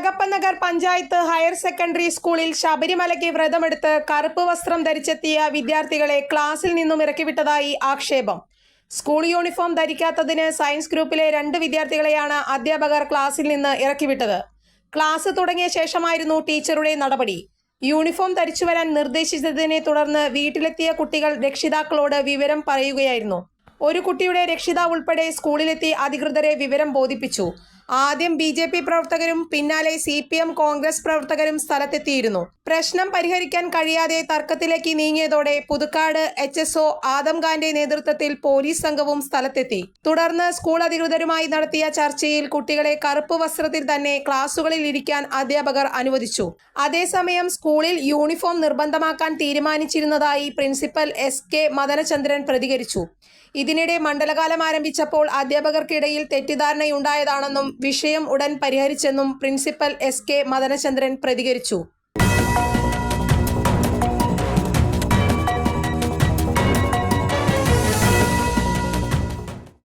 Nagar panchayat higher secondary സ്കൂളിൽ ശബരിമലയ്ക്ക് വ്രതമെടുത്ത് കറുപ്പ് വസ്ത്രം ധരിച്ചെത്തിയ വിദ്യാർത്ഥികളെ ക്ലാസ്സിൽ നിന്നും ഇറക്കിവിട്ടതായി ആക്ഷേപം. സ്കൂൾ യൂണിഫോം ധരിക്കാത്തതിന് സയൻസ് ഗ്രൂപ്പിലെ രണ്ട് വിദ്യാർത്ഥികളെയാണ് അധ്യാപകർ ക്ലാസ്സിൽ നിന്ന് ഇറക്കിവിട്ടത്. ക്ലാസ് തുടങ്ങിയ ശേഷമായിരുന്നു ടീച്ചറുടെ നടപടി. യൂണിഫോം ധരിച്ചു വരാൻ നിർദ്ദേശിച്ചതിനെ തുടർന്ന് വീട്ടിലെത്തിയ കുട്ടികൾ രക്ഷിതാക്കളോട് വിവരം പറയുകയായിരുന്നു. ഒരു കുട്ടിയുടെ രക്ഷിതാവ് ഉൾപ്പെടെ സ്കൂളിലെത്തി അധികൃതരെ വിവരം ബോധിപ്പിച്ചു. ആദ്യം ബി ജെ പി പ്രവർത്തകരും പിന്നാലെ സി പി എം കോൺഗ്രസ് പ്രവർത്തകരും സ്ഥലത്തെത്തിയിരുന്നു. പ്രശ്നം പരിഹരിക്കാൻ കഴിയാതെ തർക്കത്തിലേക്ക് നീങ്ങിയതോടെ പുതുക്കാട് എച്ച് എസ് ഒ ആദംഖാന്റെ നേതൃത്വത്തിൽ പോലീസ് സംഘവും സ്ഥലത്തെത്തി. തുടർന്ന് സ്കൂൾ അധികൃതരുമായി നടത്തിയ ചർച്ചയിൽ കുട്ടികളെ കറുപ്പ് വസ്ത്രത്തിൽ തന്നെ ക്ലാസുകളിൽ ഇരിക്കാൻ അധ്യാപകർ അനുവദിച്ചു. അതേസമയം സ്കൂളിൽ യൂണിഫോം നിർബന്ധമാക്കാൻ തീരുമാനിച്ചിരുന്നതായി പ്രിൻസിപ്പൽ എസ് കെ മദനചന്ദ്രൻ പ്രതികരിച്ചു. ഇതിനിടെ മണ്ഡലകാലം ആരംഭിച്ചപ്പോൾ അധ്യാപകർക്കിടയിൽ തെറ്റിദ്ധാരണയുണ്ടായതാണെന്നും വിഷയം ഉടൻ പരിഹരിച്ചെന്നും പ്രിൻസിപ്പൽ എസ് കെ മദനചന്ദ്രൻ പ്രതികരിച്ചു